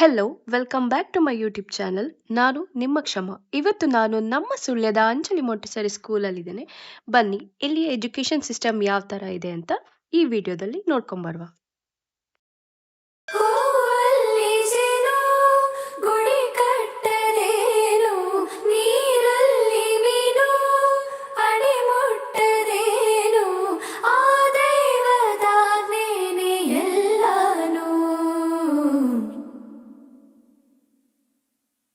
Hello welcome back to my YouTube channel ನಾನು ನಿಮ್ಮ ಕ್ಷಮ. ಇವತ್ತು ನಾನು ನಮ್ಮ ಸುಳ್ಯದ ಅಂಜಲಿ ಮೊಂಟೆಸರಿ ಸ್ಕೂಲಲ್ಲಿದ್ದೇನೆ. ಬನ್ನಿ, ಇಲ್ಲಿ ಎಜುಕೇಷನ್ ಸಿಸ್ಟಮ್ ಯಾವ ಥರ ಇದೆ ಅಂತ ಈ ವಿಡಿಯೋದಲ್ಲಿ ನೋಡ್ಕೊಂಬರುವ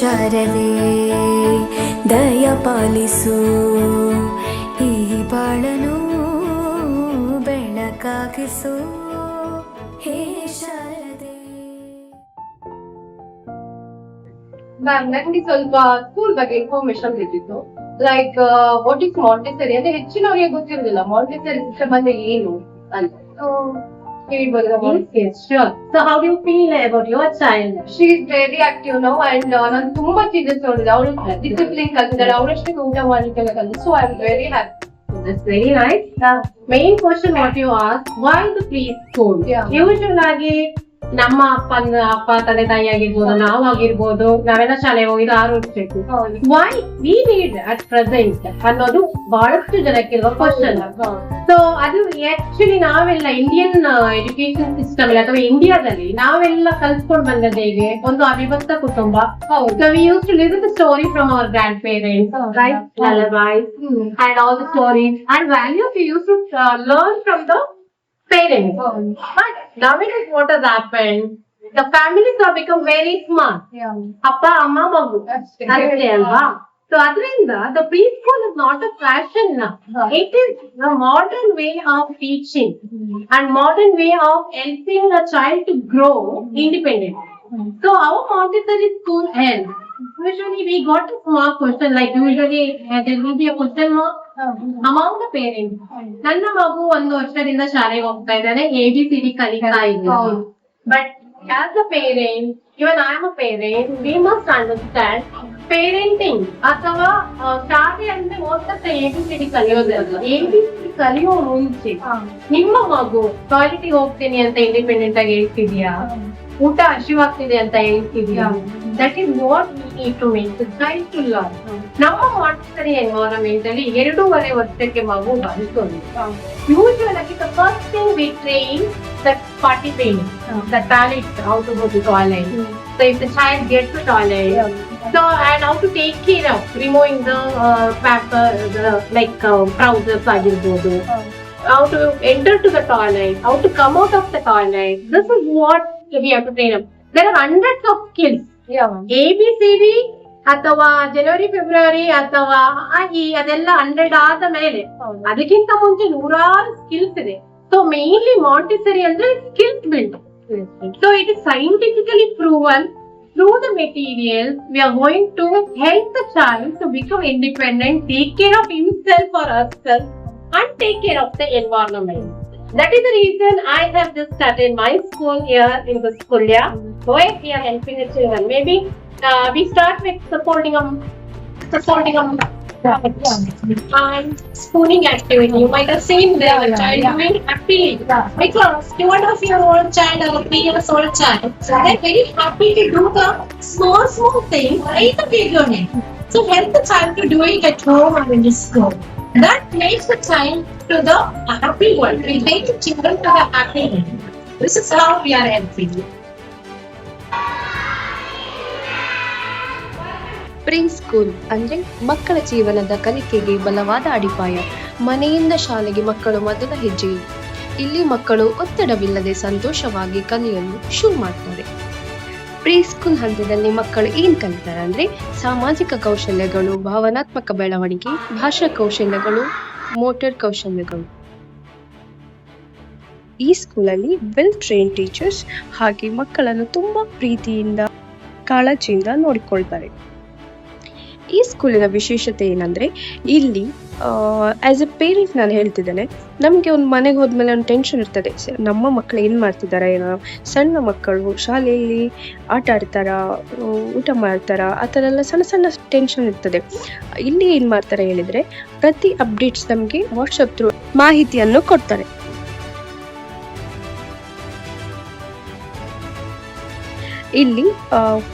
ಶಾರದೆ ದಯ ಪಾಲಿಸು. ಈ ಬಾಳನು ಬೆಳಕಾಗಿಸು. ಹೇ ಶರದೆ. ಮ್ಯಾಮ್ ನಂಗೆ ಸ್ವಲ್ಪ ಸ್ಕೂಲ್ ಬಗ್ಗೆ ಇನ್ಫಾರ್ಮೇಶನ್ ಬೇಕಿತ್ತು. ಲೈಕ್ ವಾಟ್ ಇಸ್ ಮಾಂಟೆಸರಿ ಅಂದ್ರೆ ಹೆಚ್ಚಿನವರಿಗೆ ಗೊತ್ತಿರೋದಿಲ್ಲ. ಮಾಂಟೆಸರಿ ಸಿಸ್ಟಮ್ ಅಂದ್ರೆ ಏನು ಅಂತ. ಹೇಳ್ಬೋದಾ Yes, sure. So how do you feel about your child? She is very active no and ನಾನು ತುಂಬಾ ಚೇಂಜಸ್ ನೋಡಿದೆ ಅವಳು ಡಿಸಿಪ್ಲಿನ್ ಕಲ್ತಿದ್ದಾಳೆ ಅವಳಷ್ಟು ಊಟ ಮಾಡ್ಲಿಕ್ಕೆಲ್ಲ ಕಲಿತು so I am very happy That's very nice. The main question what you asked, why the preschool? Yeah. Usual ಆಗಿ ನಮ್ಮ ಅಪ್ಪನ ಅಪ್ಪ ತಂದೆ ತಾಯಿ ಆಗಿರ್ಬೋದು ನಾವಾಗಿರ್ಬೋದು ನಾವೆಲ್ಲ ಶಾಲೆ ಹೋಗಿದ್ದು ಆರು ವರ್ಷಕ್ಕೆ why we need at present ಅನ್ನೋದು ಬಹಳಷ್ಟು ಜನಕ್ಕಿರುವ ಕ್ವಶನ್ ಸೊ ಅದು ಆಕ್ಚುಲಿ ನಾವೆಲ್ಲ ಇಂಡಿಯನ್ ಎಜುಕೇಶನ್ ಸಿಸ್ಟಮ್ ಅಥವಾ ಇಂಡಿಯಾದಲ್ಲಿ ನಾವೆಲ್ಲ ಕಲ್ತ್ಕೊಂಡ್ ಬಂದದ್ದು ಹೇಗೆ? ಒಂದು ಅವಿಭಕ್ತ ಕುಟುಂಬ. ಹೌದು. To we used story from our grandparents grandparents, and all and all and and use to learn from the parents from the parents. But nowadays what has happened? The families have become very smart. ಅಪ್ಪ ಅಮ್ಮ ಮಗು ಅಷ್ಟೇ. ಅಷ್ಟೇ ಅಲ್ವಾ so ಅದರಿಂದ the preschool is not a fashion it is the modern way of teaching and modern way of helping a child to grow independent so our Montessori school ends. Usually we got a small question like usually uh, there will be a question mark Among the parent ನನ್ನ ಮಗು ಒಂದು ವರ್ಷದಿಂದ ಶಾಲೆಗೆ ಹೋಗ್ತಾ ಇದ್ದಾನೆ A B C D ಕಲಿತಾ ಇದ್ದಾನೆ. But as a parent even I am a parent we must understand parenting ಅಥವಾ ಶಾಲೆ ಅಂದ್ರೆ ಓದ್ತಾ ಎ ಬಿ ಸಿ ಡಿ ಕಲಿಯೋದಲ್ಲ ಎ ಬಿ ಸಿ ಡಿ ಕಲಿಯೋ ಮುಂಚೆ ನಿಮ್ಮ ಮಗು ಟಾಯ್ಲೆಟಿಗೆ ಹೋಗ್ತೀನಿ ಅಂತ ಇಂಡಿಪೆಂಡೆಂಟ್ ಆಗಿ ಹೇಳ್ತಿದ್ಯಾ? ಊಟ ಹಸಿವಾಗ್ತಿದೆ ಅಂತ ಹೇಳ್ತಿದ್ಯಾ? That is what need to make try to learn ನಮ್ಮ ಮಾಂಟೆಸರಿ ಎನ್ವೈರನ್ಮೆಂಟ್ ಅಲ್ಲಿ ಎರಡೂವರೆ ವರ್ಷಕ್ಕೆ ಮಗು ಬದುಕೋದು ಯೂಶುವಲ್ ಆಗಿ the first thing we train the potty training the toilet how to go to toilet so if the child get to toilet So and how to take care of removing the uh, paper, the like uh, trousers ಆಗಿರ್ಬೋದು how to enter to the toilet, how to come out of the toilet. This is what we have to train up. There are hundreds of skills. A B C D ಅಥವಾ ಜನವರಿ February ಅಥವಾ ಆಗಿ ಅದೆಲ್ಲ hundred ಆದ ಮೇಲೆ ಅದಕ್ಕಿಂತ ಮುಂಚೆ ನೂರಾರು ಸ್ಕಿಲ್ಸ್ ಇದೆ. ಸೊ ಮೇನ್ಲಿ ಮಾಂಟಿಸರಿ ಅಂದ್ರೆ skills build so it is scientifically proven through the material we are going to help the child to become independent take care of himself or herself and take care of the environment. That is the reason i have just started my school here in the Skulya, where we are helping the children maybe uh, we start with supporting them supporting them and spooning activity. You might have seen there a child doing happily because two and a half year old child or a three years old child, they're very happy to do the small, small thing in the big unit. So help the child to do it at home or in the school. That makes the child to the happy world. We make children to the happy world. This is how we are helping. Prince School ಅಂದ್ರೆ ಮಕ್ಕಳ ಜೀವನದ ಕಲಿಕೆಗೆ ಬಲವಾದ ಅಡಿಪಾಯ ಮನೆಯಿಂದ ಶಾಲೆಗೆ ಮಕ್ಕಳು ಮೊದಲ ಹೆಜ್ಜೆ ಇಲ್ಲಿ ಮಕ್ಕಳು ಒತ್ತಡವಿಲ್ಲದೆ ಸಂತೋಷವಾಗಿ ಕಲಿಯಲು ಶುರು ಮಾಡ್ತಾರೆ ಪ್ರೀ ಸ್ಕೂಲ್ ಹಂತದಲ್ಲಿ ಮಕ್ಕಳು ಏನ್ ಕಲಿತಾರೆ ಅಂದ್ರೆ ಸಾಮಾಜಿಕ ಕೌಶಲ್ಯಗಳು, ಭಾವನಾತ್ಮಕ ಬೆಳವಣಿಗೆ, ಭಾಷಾ ಕೌಶಲ್ಯಗಳು ಮೋಟಾರ್ ಕೌಶಲ್ಯಗಳು. ಈ ಸ್ಕೂಲಲ್ಲಿ ವೆಲ್ ಟ್ರೈನ್ ಟೀಚರ್ಸ್ ಹಾಗೆ ಮಕ್ಕಳನ್ನು ತುಂಬ ಪ್ರೀತಿಯಿಂದ ಕಾಳಜಿಯಿಂದ ನೋಡಿಕೊಳ್ತಾರೆ. ಈ ಸ್ಕೂಲಿನ ವಿಶೇಷತೆ ಏನಂದರೆ ಇಲ್ಲಿ ಆ್ಯಸ್ ಎ ಪೇರೆಂಟ್ ನಾನು ಹೇಳ್ತಿದ್ದೇನೆ, ನಮಗೆ ಒಂದು ಮನೆಗೆ ಹೋದ್ಮೇಲೆ ಒಂದು ಟೆನ್ಷನ್ ಇರ್ತದೆ. ನಮ್ಮ ಮಕ್ಕಳು ಏನು ಮಾಡ್ತಿದ್ದಾರೆ ಏನೋ, ಸಣ್ಣ ಮಕ್ಕಳು ಶಾಲೆಯಲ್ಲಿ ಆಟ ಆಡ್ತಾರಾ ಊಟ ಮಾಡ್ತಾರಾ, ಆ ಥರ ಎಲ್ಲ ಸಣ್ಣ ಸಣ್ಣ ಟೆನ್ಷನ್ ಇರ್ತದೆ. ಇಲ್ಲಿ ಏನು ಮಾಡ್ತಾರೆ ಹೇಳಿದರೆ, ಪ್ರತಿ ಅಪ್ಡೇಟ್ಸ್ ನಮಗೆ ವಾಟ್ಸಪ್ ಥ್ರೂ ಮಾಹಿತಿಯನ್ನು ಕೊಡ್ತಾರೆ. ಇಲ್ಲಿ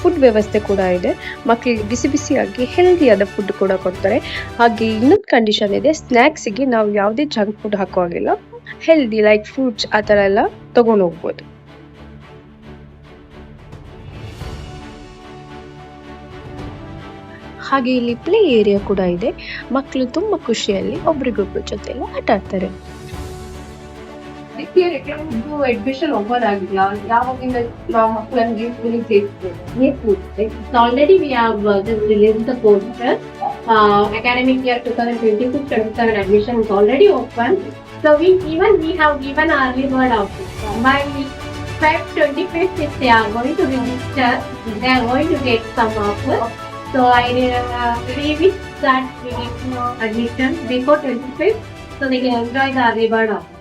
ಫುಡ್ ವ್ಯವಸ್ಥೆ ಕೂಡ ಇದೆ. ಮಕ್ಕಳಿಗೆ ಬಿಸಿ ಬಿಸಿಯಾಗಿ ಹೆಲ್ದಿಯಾದ ಫುಡ್ ಕೂಡ ಕೊಡ್ತಾರೆ. ಹಾಗೆ ಇನ್ನೊಂದು ಕಂಡೀಷನ್ ಇದೆ ಸ್ನ್ಯಾಕ್ಸಿಗೆ ನಾವು ಯಾವುದೇ ಜಂಕ್ ಫುಡ್ ಹಾಕೋ ಹಾಗಿಲ್ಲ ಹೆಲ್ದಿ ಲೈಕ್ ಫ್ರೂಟ್ಸ್ ಆ ಥರ ಎಲ್ಲ ತಗೊಂಡು ಹೋಗ್ಬೋದು. ಹಾಗೆ ಇಲ್ಲಿ ಪ್ಲೇ ಏರಿಯಾ ಕೂಡ ಇದೆ. ಮಕ್ಕಳು ತುಂಬ ಖುಷಿಯಲ್ಲಿ ಒಬ್ರಿಗೊಬ್ರ ಜೊತೆಲ್ಲ ಆಟ ಆಡ್ತಾರೆ. This year ಇದು ಅಡ್ಮಿಷನ್ ಓಪನ್ ಆಗಿಲ್ಲ ಯಾವಾಗಿಂದ ನಾವು ಮಕ್ಕಳನ್ನು ಸ್ಕೂಲಿಗೆ ಸೇರಿಸ್ಬೋದು It's already we have uh, just released the poster. Uh, academic year 2026-27 admission is already open. So we even we have given a early bird output. By Feb 25th, if they are going to register, they are going to get some offer. So I uh, really wish that we get more admission before 25th, so they can enjoy the early bird offer.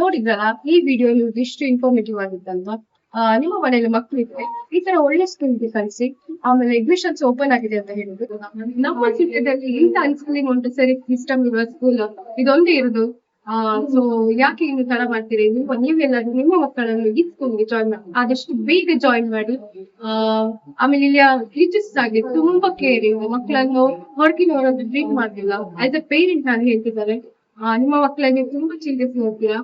ನೋಡಿದ್ರಲ್ಲ ಈ video ನಿಮ್ಗೆ ಇಷ್ಟು informative ಆಗಿತ್ತಲ್ವಾ? ನಿಮ್ಮ ಮನೆಯಲ್ಲಿ ಮಕ್ಕಳು ಇದ್ರೆ ಈ ತರ ಒಳ್ಳೆ ಸ್ಕೂಲ್ಗೆ ಕಳಿಸಿ, ಆಮೇಲೆ ಅಡ್ಮಿಷನ್ಸ್ ಓಪನ್ ಆಗಿದೆ ಅಂತ ಹೇಳಿದ್ರು ನಮ್ಮ ಚಿತ್ರದಲ್ಲಿ ಇಂಥ ಅನ್ಸ್ಕೂಲಿಂಗ್ ಉಂಟು ಸರಿ ಸಿಸ್ಟಮ್ ಇರುವ ಸ್ಕೂಲ್ ಇದೊಂದೇ ಇರೋದು. ಸೊ ಯಾಕೆ ಇನ್ನು ತರ ಮಾಡ್ತೀರಿ? ನೀವು ನೀವೆಲ್ಲರೂ ನಿಮ್ಮ ಮಕ್ಕಳನ್ನು ಈ ಸ್ಕೂಲ್ಗೆ ಜಾಯಿನ್ ಮಾಡಿ ಆದಷ್ಟು ಬೇಗ ಜಾಯಿನ್ ಮಾಡಿ. ಆಮೇಲೆ ಇಲ್ಲಿ ಟೀಚರ್ಸ್ ಆಗಿ ತುಂಬಾ ಕೇರಿಂಗ್ ಮಕ್ಕಳನ್ನು ಹೊರಗಿನವರನ್ನು ಟ್ರೀಟ್ ಮಾಡ್ತಿಲ್ಲ ಆಸ್ ಅ ಪೇರೆಂಟ್ ನಾನು ಹೇಳ್ತಿದ್ದಾರೆ ನಿಮ್ಮ ಮಕ್ಕಳಿಗೆ ತುಂಬಾ ಚೇಂಜಸ್ ನೋಡ್ತೀರಾ?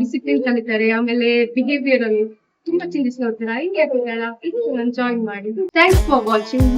ಡಿಸಿಪ್ಲಿನ್ ಕಲಿತಾರೆ. ಆಮೇಲೆ ಬಿಹೇವಿಯರ್ ಅಲ್ಲಿ ತುಂಬಾ ಚೇಂಜಸ್ ನೋಡ್ತೀರಾ? ಹಿಂಗೆ ಜಾಯಿನ್ ಮಾಡಿ. Thanks for watching